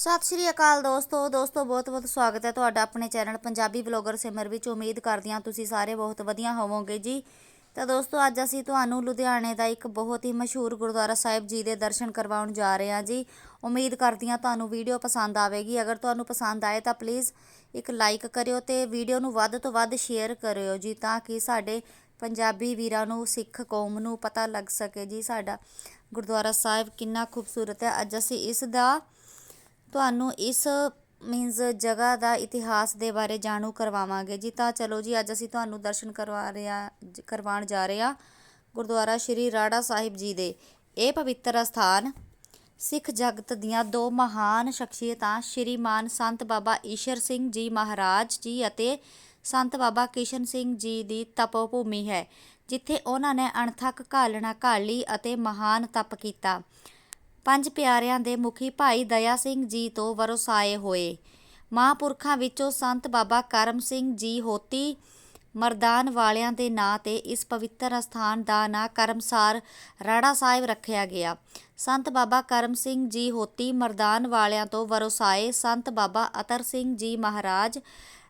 ਸਤਿ ਸ਼੍ਰੀ ਅਕਾਲ ਦੋਸਤੋ ਦੋਸਤੋ ਬਹੁਤ-ਬਹੁਤ ਸਵਾਗਤ ਹੈ ਤੁਹਾਡਾ ਆਪਣੇ ਚੈਨਲ ਪੰਜਾਬੀ ਬਲੌਗਰ ਸਿਮਰ ਵਿੱਚ। ਉਮੀਦ ਕਰਦੀ ਹਾਂ ਤੁਸੀਂ ਸਾਰੇ ਬਹੁਤ ਵਧੀਆ ਹੋਵੋਗੇ ਜੀ। ਤਾਂ ਦੋਸਤੋ, ਅੱਜ ਅਸੀਂ ਤੁਹਾਨੂੰ ਲੁਧਿਆਣੇ ਦਾ ਇੱਕ ਬਹੁਤ ਹੀ ਮਸ਼ਹੂਰ ਗੁਰਦੁਆਰਾ ਸਾਹਿਬ ਜੀ ਦੇ ਦਰਸ਼ਨ ਕਰਵਾਉਣ ਜਾ ਰਹੇ ਹਾਂ ਜੀ। ਉਮੀਦ ਕਰਦੀ ਹਾਂ ਤੁਹਾਨੂੰ ਵੀਡੀਓ ਪਸੰਦ ਆਵੇਗੀ। ਅਗਰ ਤੁਹਾਨੂੰ ਪਸੰਦ ਆਏ ਤਾਂ ਪਲੀਜ਼ ਇੱਕ ਲਾਈਕ ਕਰਿਓ ਤੇ ਵੀਡੀਓ ਨੂੰ ਵੱਧ ਤੋਂ ਵੱਧ ਸ਼ੇਅਰ ਕਰਿਓ ਜੀ ਤਾਂ ਕਿ ਸਾਡੇ ਪੰਜਾਬੀ ਵੀਰਾਂ ਨੂੰ, ਸਿੱਖ ਕੌਮ ਨੂੰ ਪਤਾ ਲੱਗ ਸਕੇ ਜੀ ਸਾਡਾ ਗੁਰਦੁਆਰਾ ਸਾਹਿਬ ਕਿੰਨਾ ਖੂਬਸੂਰਤ ਹੈ। ਅੱਜ ਅਸੀਂ ਇਸ ਦਾ ਤੁਹਾਨੂੰ ਇਸ ਮੀਨਜ਼ ਜਗ੍ਹਾ ਦਾ ਇਤਿਹਾਸ ਦੇ ਬਾਰੇ ਜਾਣੂ ਕਰਵਾਵਾਂਗੇ ਜੀ। ਤਾਂ ਚਲੋ ਜੀ, ਅੱਜ ਅਸੀਂ ਤੁਹਾਨੂੰ ਦਰਸ਼ਨ ਕਰਵਾ ਰਹੇ ਹਾਂ ਕਰਵਾਉਣ ਜਾ ਰਹੇ ਹਾਂ ਗੁਰਦੁਆਰਾ ਸ਼੍ਰੀ ਰਾੜਾ ਸਾਹਿਬ ਜੀ ਦੇ। ਇਹ ਪਵਿੱਤਰ ਅਸਥਾਨ ਸਿੱਖ ਜਗਤ ਦੀਆਂ ਦੋ ਮਹਾਨ ਸ਼ਖਸੀਅਤਾਂ ਸ਼੍ਰੀਮਾਨ ਸੰਤ ਬਾਬਾ ਈਸ਼ਰ ਸਿੰਘ ਜੀ ਮਹਾਰਾਜ ਜੀ ਅਤੇ ਸੰਤ ਬਾਬਾ ਕਿਸ਼ਨ ਸਿੰਘ ਜੀ ਦੀ ਤਪੋ ਭੂਮੀ ਹੈ, ਜਿੱਥੇ ਉਹਨਾਂ ਨੇ ਅਣਥੱਕ ਘਾਲਣਾ ਘਾਲੀ ਅਤੇ ਮਹਾਨ ਤਪ ਕੀਤਾ। ਪੰਜ ਪਿਆਰਿਆਂ ਦੇ ਮੁਖੀ ਭਾਈ ਦਇਆ ਸਿੰਘ ਜੀ ਤੋਂ ਵਰਸਾਏ ਹੋਏ। ਮਹਾਂਪੁਰਖਾਂ ਵਿੱਚੋਂ ਸੰਤ ਬਾਬਾ ਕਰਮ ਸਿੰਘ ਜੀ ਹੋਤੀ ਮਰਦਾਨ ਵਾਲਿਆਂ ਦੇ ਨਾਂ ਤੇ ਇਸ ਪਵਿੱਤਰ ਅਸਥਾਨ ਦਾ ਨਾਂ ਕਰਮਸਾਰ ਰਾੜਾ ਸਾਹਿਬ ਰੱਖਿਆ ਗਿਆ। ਸੰਤ ਬਾਬਾ ਕਰਮ ਸਿੰਘ ਜੀ ਹੋਤੀ ਮਰਦਾਨ ਵਾਲਿਆਂ ਤੋਂ ਵਰਸਾਏ ਸੰਤ ਬਾਬਾ ਅਤਰ ਸਿੰਘ ਜੀ ਮਹਾਰਾਜ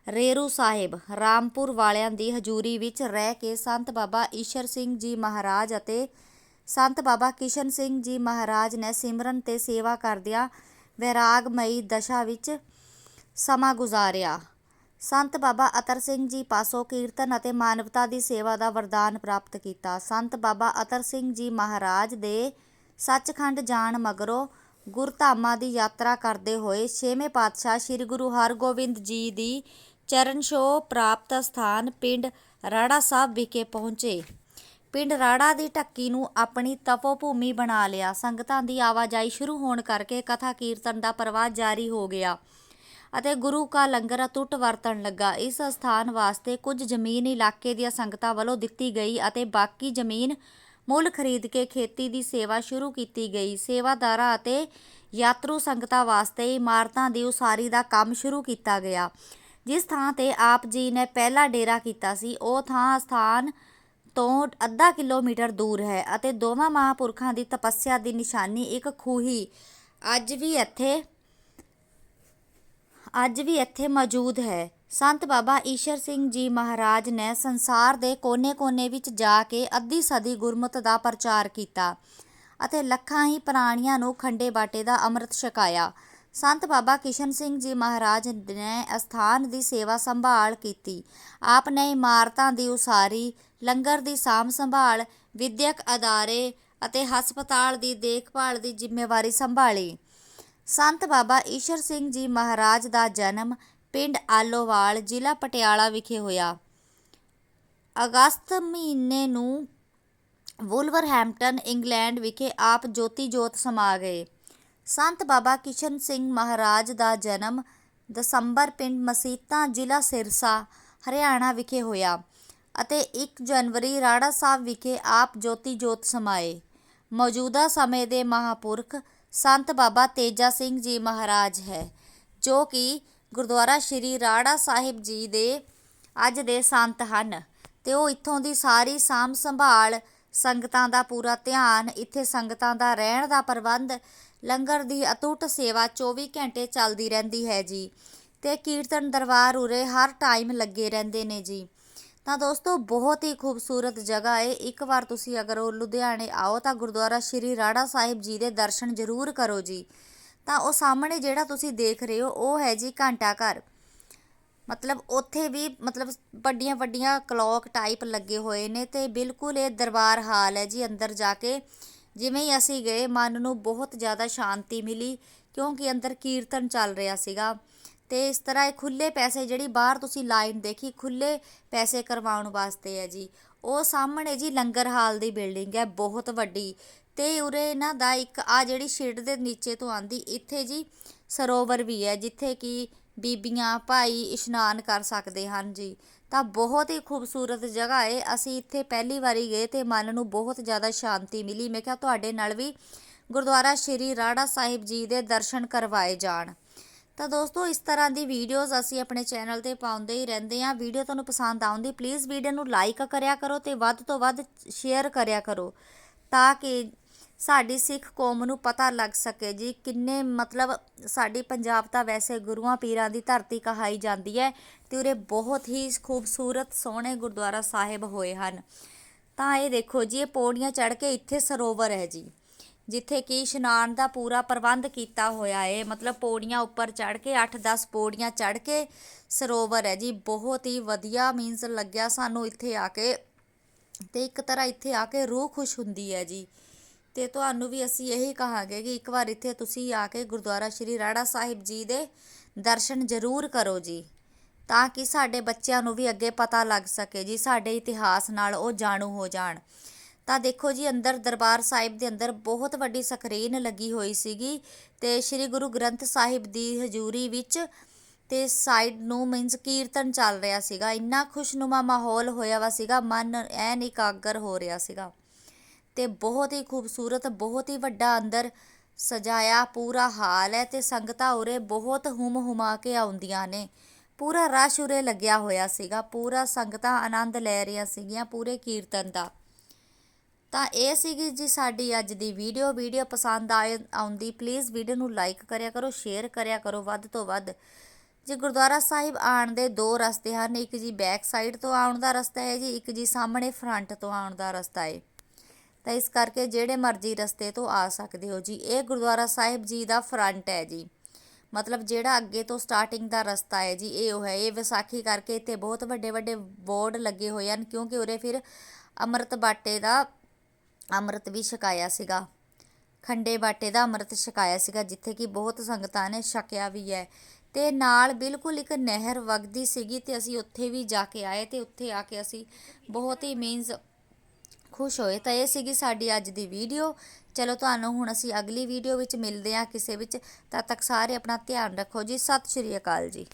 ਰੇਰੂ ਸਾਹਿਬ ਰਾਮਪੁਰ ਵਾਲਿਆਂ ਦੀ ਹਜ਼ੂਰੀ ਵਿੱਚ ਰਹਿ ਕੇ ਸੰਤ ਬਾਬਾ ਈਸ਼ਰ ਸਿੰਘ ਜੀ ਮਹਾਰਾਜ ਅਤੇ ਸੰਤ ਬਾਬਾ ਕਿਸ਼ਨ ਸਿੰਘ ਜੀ ਮਹਾਰਾਜ ਨੇ ਸਿਮਰਨ ਤੇ ਸੇਵਾ ਕਰਦਿਆਂ ਵੈਰਾਗਮਈ ਦਸ਼ਾ ਵਿੱਚ ਸਮਾਂ ਗੁਜ਼ਾਰਿਆ। ਸੰਤ ਬਾਬਾ ਅਤਰ ਸਿੰਘ ਜੀ ਪਾਸੋਂ ਕੀਰਤਨ ਅਤੇ ਮਾਨਵਤਾ ਦੀ ਸੇਵਾ ਦਾ ਵਰਦਾਨ ਪ੍ਰਾਪਤ ਕੀਤਾ। ਸੰਤ ਬਾਬਾ ਅਤਰ ਸਿੰਘ ਜੀ ਮਹਾਰਾਜ ਦੇ ਸੱਚਖੰਡ ਜਾਣ ਮਗਰੋਂ ਗੁਰਧਾਮਾਂ ਦੀ ਯਾਤਰਾ ਕਰਦੇ ਹੋਏ ਛੇਵੇਂ ਪਾਤਸ਼ਾਹ ਸ੍ਰੀ ਗੁਰੂ ਹਰਗੋਬਿੰਦ ਜੀ ਦੀ ਚਰਨ ਛੋਹ ਪ੍ਰਾਪਤ ਸਥਾਨ ਪਿੰਡ ਰਾੜਾ ਸਾਹਿਬ ਵਿਖੇ ਪਹੁੰਚੇ। ਪਿੰਡ ਰਾੜਾ ਦੀ ਢੱਕੀ ਨੂੰ ਆਪਣੀ ਤਪੋ ਭੂਮੀ ਬਣਾ ਲਿਆ। ਸੰਗਤਾਂ ਦੀ ਆਵਾਜਾਈ ਸ਼ੁਰੂ ਹੋਣ ਕਰਕੇ ਕਥਾ ਕੀਰਤਨ ਦਾ ਪ੍ਰਵਾਹ ਜਾਰੀ ਹੋ ਗਿਆ ਅਤੇ ਗੁਰੂ ਕਾ ਲੰਗਰ ਅਟੁੱਟ ਵਰਤਣ ਲੱਗਾ। ਇਸ ਸਥਾਨ ਵਾਸਤੇ ਕੁਝ ਜ਼ਮੀਨ ਇਲਾਕੇ ਦੀਆਂ ਸੰਗਤਾਂ ਵੱਲੋਂ ਦਿੱਤੀ ਗਈ ਅਤੇ ਬਾਕੀ ਜ਼ਮੀਨ ਮੁੱਲ ਖਰੀਦ ਕੇ ਖੇਤੀ ਦੀ ਸੇਵਾ ਸ਼ੁਰੂ ਕੀਤੀ ਗਈ। ਸੇਵਾਦਾਰਾਂ ਅਤੇ ਯਾਤਰੂ ਸੰਗਤਾਂ ਵਾਸਤੇ ਇਮਾਰਤਾਂ ਦੀ ਉਸਾਰੀ ਦਾ ਕੰਮ ਸ਼ੁਰੂ ਕੀਤਾ ਗਿਆ। ਜਿਸ ਥਾਂ ਤੇ ਆਪ ਜੀ ਨੇ ਪਹਿਲਾ ਡੇਰਾ ਕੀਤਾ ਸੀ, ਉਹ ਥਾਂ ਸਥਾਨ ਤੋਂ ਅੱਧਾ ਕਿਲੋਮੀਟਰ ਦੂਰ ਹੈ ਅਤੇ ਦੋਵਾਂ ਮਹਾਂਪੁਰਖਾਂ ਦੀ ਤਪੱਸਿਆ ਦੀ ਨਿਸ਼ਾਨੀ ਇੱਕ ਖੂਹੀ ਅੱਜ ਵੀ ਇੱਥੇ, ਅੱਜ ਵੀ ਇੱਥੇ ਮੌਜੂਦ ਹੈ। ਸੰਤ ਬਾਬਾ ਈਸ਼ਰ ਸਿੰਘ ਜੀ ਮਹਾਰਾਜ ਨੇ ਸੰਸਾਰ ਦੇ ਕੋਨੇ-ਕੋਨੇ ਵਿੱਚ ਜਾ ਕੇ ਅੱਧੀ ਸਦੀ ਗੁਰਮਤ ਦਾ ਪ੍ਰਚਾਰ ਕੀਤਾ ਅਤੇ ਲੱਖਾਂ ਹੀ ਪ੍ਰਾਣੀਆਂ ਨੂੰ ਖੰਡੇ ਬਾਟੇ ਦਾ ਅੰਮ੍ਰਿਤ ਛਕਾਇਆ। ਸੰਤ ਬਾਬਾ ਕਿਸ਼ਨ ਸਿੰਘ ਜੀ ਮਹਾਰਾਜ ਨੇ ਅਸਥਾਨ ਦੀ ਸੇਵਾ ਸੰਭਾਲ ਕੀਤੀ। ਆਪ ਨੇ ਇਮਾਰਤਾਂ ਦੀ ਉਸਾਰੀ, ਲੰਗਰ ਦੀ ਸਾਂਭ ਸੰਭਾਲ, ਵਿਦਿਅਕ ਅਦਾਰੇ ਅਤੇ ਹਸਪਤਾਲ ਦੀ ਦੇਖਭਾਲ ਦੀ ਜ਼ਿੰਮੇਵਾਰੀ ਸੰਭਾਲੀ। ਸੰਤ ਬਾਬਾ ਈਸ਼ਰ ਸਿੰਘ ਜੀ ਮਹਾਰਾਜ ਦਾ ਜਨਮ ਪਿੰਡ ਆਲੋਵਾਲ, ਜ਼ਿਲ੍ਹਾ ਪਟਿਆਲਾ ਵਿਖੇ ਹੋਇਆ। ਅਗਸਤ ਮਹੀਨੇ ਨੂੰ ਵੁਲਵਰਹੈਂਪਟਨ, ਇੰਗਲੈਂਡ ਵਿਖੇ ਆਪ ਜੋਤੀ ਜੋਤ ਸਮਾ ਗਏ। ਸੰਤ ਬਾਬਾ ਕਿਸ਼ਨ ਸਿੰਘ ਮਹਾਰਾਜ ਦਾ ਜਨਮ ਦਸੰਬਰ ਪਿੰਡ ਮਸੀਤਾਂ ਜ਼ਿਲ੍ਹਾ ਸਿਰਸਾ, ਹਰਿਆਣਾ ਵਿਖੇ ਹੋਇਆ ਅਤੇ 1 ਜਨਵਰੀ ਰਾੜਾ ਸਾਹਿਬ ਵਿਖੇ ਆਪ ਜੋਤੀ ਜੋਤ ਸਮਾਏ। ਮੌਜੂਦਾ ਸਮੇਂ ਦੇ ਮਹਾਪੁਰਖ ਸੰਤ ਬਾਬਾ ਤੇਜਾ ਸਿੰਘ ਜੀ ਮਹਾਰਾਜ ਹੈ, ਜੋ ਕਿ ਗੁਰਦੁਆਰਾ ਸ਼੍ਰੀ ਰਾੜਾ ਸਾਹਿਬ ਜੀ ਦੇ ਅੱਜ ਦੇ ਸੰਤ ਹਨ ਤੇ ਉਹ ਇੱਥੋਂ ਦੀ ਸਾਰੀ ਸਾਂਭ ਸੰਭਾਲ ਸੰਗਤਾਂ ਦਾ ਪੂਰਾ ਧਿਆਨ, ਇੱਥੇ ਸੰਗਤਾਂ ਦਾ ਰਹਿਣ ਦਾ ਪ੍ਰਬੰਧ ਲੰਗਰ ਦੀ ਅਟੁੱਟ ਸੇਵਾ 24 ਘੰਟੇ ਚੱਲਦੀ ਰਹਿੰਦੀ ਹੈ ਜੀ ਤੇ ਕੀਰਤਨ ਦਰਬਾਰ ਉਰੇ ਹਰ ਟਾਈਮ ਲੱਗੇ ਰਹਿੰਦੇ ਨੇ ਜੀ। ਤਾਂ ਦੋਸਤੋ, ਬਹੁਤ ਹੀ ਖੂਬਸੂਰਤ ਜਗ੍ਹਾ ਹੈ ਇੱਕ ਵਾਰ ਤੁਸੀਂ ਅਗਰ ਉਹ ਲੁਧਿਆਣੇ ਆਓ ਤਾਂ ਗੁਰਦੁਆਰਾ ਸ਼੍ਰੀ ਰਾੜਾ ਸਾਹਿਬ ਜੀ ਦੇ ਦਰਸ਼ਨ ਜ਼ਰੂਰ ਕਰੋ ਜੀ। ਤਾਂ ਉਹ ਸਾਹਮਣੇ ਜਿਹੜਾ ਤੁਸੀਂ ਦੇਖ ਰਹੇ ਹੋ, ਉਹ ਹੈ ਜੀ ਘੰਟਾ ਘਰ। ਮਤਲਬ ਉੱਥੇ ਵੀ ਮਤਲਬ ਵੱਡੀਆਂ ਵੱਡੀਆਂ ਕਲੌਕ ਟਾਈਪ ਲੱਗੇ ਹੋਏ ਨੇ ਤੇ ਬਿਲਕੁਲ ਇਹ ਦਰਬਾਰ ਹਾਲ ਹੈ ਜੀ, ਅੰਦਰ ਜਾ ਕੇ ਜਿਵੇਂ ਹੀ ਅਸੀਂ ਗਏ, ਮਨ ਨੂੰ ਬਹੁਤ ਜ਼ਿਆਦਾ ਸ਼ਾਂਤੀ ਮਿਲੀ, ਕਿਉਂਕਿ ਅੰਦਰ ਕੀਰਤਨ ਚੱਲ ਰਿਹਾ ਸੀਗਾ। ਅਤੇ ਇਸ ਤਰ੍ਹਾਂ ਇਹ ਖੁੱਲ੍ਹੇ ਪੈਸੇ ਜਿਹੜੀ ਬਾਹਰ ਤੁਸੀਂ ਲਾਈਨ ਦੇਖੀ, ਖੁੱਲ੍ਹੇ ਪੈਸੇ ਕਰਵਾਉਣ ਵਾਸਤੇ ਹੈ ਜੀ। ਉਹ ਸਾਹਮਣੇ ਜੀ ਲੰਗਰ ਹਾਲ ਦੀ ਬਿਲਡਿੰਗ ਹੈ, ਬਹੁਤ ਵੱਡੀ। ਅਤੇ ਉਰੇ ਇਹਨਾਂ ਦਾ ਇੱਕ ਆ ਜਿਹੜੀ ਸ਼ੇਡ ਦੇ ਨੀਚੇ ਤੋਂ ਆਉਂਦੀ, ਇੱਥੇ ਜੀ ਸਰੋਵਰ ਵੀ ਹੈ, ਜਿੱਥੇ ਕਿ ਬੀਬੀਆਂ, ਭਾਈ ਇਸ਼ਨਾਨ ਕਰ ਸਕਦੇ ਹਨ ਜੀ। ਤਾਂ ਬਹੁਤ ਹੀ ਖੂਬਸੂਰਤ ਜਗ੍ਹਾ ਏ। ਅਸੀਂ ਇੱਥੇ ਪਹਿਲੀ ਵਾਰੀ ਗਏ ਤੇ ਮਨ ਨੂੰ ਬਹੁਤ ਜ਼ਿਆਦਾ ਸ਼ਾਂਤੀ ਮਿਲੀ। ਮੈਂ ਕਿਹਾ ਤੁਹਾਡੇ ਨਾਲ ਵੀ ਗੁਰਦੁਆਰਾ ਸ਼੍ਰੀ ਰਾੜਾ ਸਾਹਿਬ ਜੀ ਦੇ ਦਰਸ਼ਨ ਕਰਵਾਏ ਜਾਣ। ਤਾਂ ਦੋਸਤੋ, ਇਸ ਤਰ੍ਹਾਂ ਦੀ ਵੀਡੀਓਜ਼ ਅਸੀਂ ਆਪਣੇ ਚੈਨਲ ਤੇ ਪਾਉਂਦੇ ਹੀ ਰਹਿੰਦੇ ਹਾਂ। ਵੀਡੀਓ ਤੁਹਾਨੂੰ ਪਸੰਦ ਆਉਂਦੀ ਪਲੀਜ਼ ਵੀਡੀਓ ਨੂੰ ਲਾਈਕ ਕਰਿਆ ਕਰੋ ਤੇ ਵੱਧ ਤੋਂ ਵੱਧ ਸ਼ੇਅਰ ਕਰਿਆ ਕਰੋ ਤਾਂ ਕਿ ਸਾਡੀ ਸਿੱਖ ਕੌਮ ਨੂੰ ਪਤਾ ਲੱਗ ਸਕੇ ਜੀ ਕਿੰਨੇ ਮਤਲਬ ਸਾਡੀ ਪੰਜਾਬ ਤਾਂ ਵੈਸੇ ਗੁਰੂਆਂ ਪੀਰਾਂ ਦੀ ਧਰਤੀ ਕਹਾਈ ਜਾਂਦੀ ਹੈ ਤੇ ਉਰੇ ਬਹੁਤ ਹੀ ਖੂਬਸੂਰਤ ਸੋਹਣੇ ਗੁਰਦੁਆਰਾ ਸਾਹਿਬ ਹੋਏ ਹਨ। ਤਾਂ ਇਹ ਦੇਖੋ ਜੀ, ਇਹ ਪੌੜੀਆਂ ਚੜ੍ਹ ਕੇ ਇੱਥੇ ਸਰੋਵਰ ਹੈ ਜੀ, ਜਿੱਥੇ ਕਿ ਇਸ਼ਨਾਨ ਦਾ ਪੂਰਾ ਪ੍ਰਬੰਧ ਕੀਤਾ ਹੋਇਆ ਹੈ। ਮਤਲਬ ਪੌੜੀਆਂ ਉੱਪਰ ਚੜ੍ਹ ਕੇ 8-10 ਪੌੜੀਆਂ ਚੜ੍ਹ ਕੇ ਸਰੋਵਰ ਹੈ ਜੀ, ਬਹੁਤ ਹੀ ਵਧੀਆ ਮੀਨਸ ਲੱਗਿਆ ਸਾਨੂੰ ਇੱਥੇ ਆ ਕੇ ਤੇ ਇੱਕ ਤਰ੍ਹਾਂ ਇੱਥੇ ਆ ਕੇ ਰੂਹ ਖੁਸ਼ ਹੁੰਦੀ ਹੈ ਜੀ। ਤੇ ਤੁਹਾਨੂੰ ਵੀ ਅਸੀਂ ਇਹੀ ਕਹਾਂਗੇ ਕਿ ਇੱਕ ਵਾਰ ਇੱਥੇ ਤੁਸੀਂ ਆ ਕੇ ਗੁਰਦੁਆਰਾ ਸ਼੍ਰੀ ਰਾੜਾ ਸਾਹਿਬ ਜੀ ਦੇ ਦਰਸ਼ਨ ਜ਼ਰੂਰ ਕਰੋ ਜੀ, ਤਾਂ ਕਿ ਸਾਡੇ ਬੱਚਿਆਂ ਨੂੰ ਵੀ ਅੱਗੇ ਪਤਾ ਲੱਗ ਸਕੇ ਜੀ, ਸਾਡੇ ਇਤਿਹਾਸ ਨਾਲ ਉਹ ਜਾਣੂ ਹੋ ਜਾਣ। ਤਾਂ ਦੇਖੋ ਜੀ, ਅੰਦਰ ਦਰਬਾਰ ਸਾਹਿਬ ਦੇ ਅੰਦਰ ਬਹੁਤ ਵੱਡੀ ਸਕਰੀਨ ਲੱਗੀ ਹੋਈ ਸੀਗੀ ਤੇ ਸ੍ਰੀ ਗੁਰੂ ਗ੍ਰੰਥ ਸਾਹਿਬ ਦੀ ਹਜ਼ੂਰੀ ਵਿੱਚ ਤੇ ਸਾਈਡ ਨੂੰ ਮੀਨਸ ਕੀਰਤਨ ਚੱਲ ਰਿਹਾ ਸੀਗਾ, ਇੰਨਾ ਖੁਸ਼ਨੁਮਾ ਮਾਹੌਲ ਹੋਇਆ ਵਾ ਸੀਗਾ, ਮਨ ਐਨ ਇਕਾਗਰ ਹੋ ਰਿਹਾ ਸੀਗਾ। ਤੇ ਬਹੁਤ ਹੀ ਖੂਬਸੂਰਤ, ਬਹੁਤ ਹੀ ਵੱਡਾ ਅੰਦਰ ਸਜਾਇਆ ਪੂਰਾ ਹਾਲ ਹੈ ਤੇ ਸੰਗਤਾਂ ਉਰੇ ਬਹੁਤ ਹੁਮ ਹੁਮਾ ਕੇ ਆਉਂਦੀਆਂ ਨੇ। ਪੂਰਾ ਰਸ਼ ਉਰੇ ਲੱਗਿਆ ਹੋਇਆ ਸੀਗਾ, ਪੂਰਾ ਸੰਗਤਾਂ ਆਨੰਦ ਲੈ ਰਹੀਆਂ ਸੀਗੀਆਂ ਪੂਰੇ ਕੀਰਤਨ ਦਾ। ਤਾਂ ਇਹ ਸੀਗੀ ਜੀ ਸਾਡੀ ਅੱਜ ਦੀ ਵੀਡੀਓ ਵੀਡੀਓ ਪਸੰਦ ਆਏ, ਆਉਂਦੀ ਪਲੀਜ਼ ਵੀਡੀਓ ਨੂੰ ਲਾਈਕ ਕਰਿਆ ਕਰੋ ਸ਼ੇਅਰ ਕਰਿਆ ਕਰੋ, ਵੱਧ ਤੋਂ ਵੱਧ। ਜੀ ਗੁਰਦੁਆਰਾ ਸਾਹਿਬ ਆਉਣ ਦੇ ਦੋ ਰਸਤੇ ਹਨ, ਇੱਕ ਜੀ ਬੈਕ ਸਾਈਡ ਤੋਂ ਆਉਣ ਦਾ ਰਸਤਾ ਹੈ ਜੀ, ਇੱਕ ਜੀ ਸਾਹਮਣੇ ਫਰੰਟ ਤੋਂ ਆਉਣ ਦਾ ਰਸਤਾ ਹੈ। ਤਾਂ ਇਸ ਕਰਕੇ ਜਿਹੜੇ ਮਰਜ਼ੀ ਰਸਤੇ ਤੋਂ ਆ ਸਕਦੇ ਹੋ ਜੀ। ਇਹ ਗੁਰਦੁਆਰਾ ਸਾਹਿਬ ਜੀ ਦਾ ਫਰੰਟ ਹੈ ਜੀ। ਮਤਲਬ ਜਿਹੜਾ ਅੱਗੇ ਤੋਂ ਸਟਾਰਟਿੰਗ ਦਾ ਰਸਤਾ ਹੈ ਜੀ, ਇਹ ਉਹ ਹੈ। ਇਹ ਵਿਸਾਖੀ ਕਰਕੇ ਇੱਥੇ ਬਹੁਤ ਵੱਡੇ ਵੱਡੇ ਬੋਰਡ ਲੱਗੇ ਹੋਏ ਹਨ, ਕਿਉਂਕਿ ਉਰੇ ਫਿਰ ਅੰਮ੍ਰਿਤ ਬਾਟੇ ਦਾ ਅੰਮ੍ਰਿਤ ਵੀ ਛਕਾਇਆ ਸੀਗਾ। ਖੰਡੇ ਬਾਟੇ ਦਾ ਅੰਮ੍ਰਿਤ ਛਕਾਇਆ ਸੀਗਾ, ਜਿੱਥੇ ਕਿ ਬਹੁਤ ਸੰਗਤਾਂ ਨੇ ਛਕਿਆ ਵੀ ਹੈ। ਤੇ ਨਾਲ ਬਿਲਕੁਲ ਇੱਕ ਨਹਿਰ ਵਗਦੀ ਸੀਗੀ ਤੇ ਅਸੀਂ ਉੱਥੇ ਵੀ ਜਾ ਕੇ ਆਏ ਤੇ ਉੱਥੇ ਆ ਕੇ ਅਸੀਂ ਬਹੁਤ ਹੀ ਮੀਨਸ ਖੁਸ਼ ਹੋਏ ਤਾਂ ਇਹ ਸੀਗੀ ਸਾਡੀ ਅੱਜ ਦੀ ਵੀਡੀਓ। ਚਲੋ ਤੁਹਾਨੂੰ ਹੁਣ ਅਸੀਂ ਅਗਲੀ ਵੀਡੀਓ ਵਿੱਚ ਮਿਲਦੇ ਹਾਂ ਕਿਸੇ ਵਿੱਚ। ਤਦ ਤੱਕ ਸਾਰੇ ਆਪਣਾ ਧਿਆਨ ਰੱਖੋ ਜੀ। ਸਤਿ ਸ਼੍ਰੀ ਅਕਾਲ ਜੀ।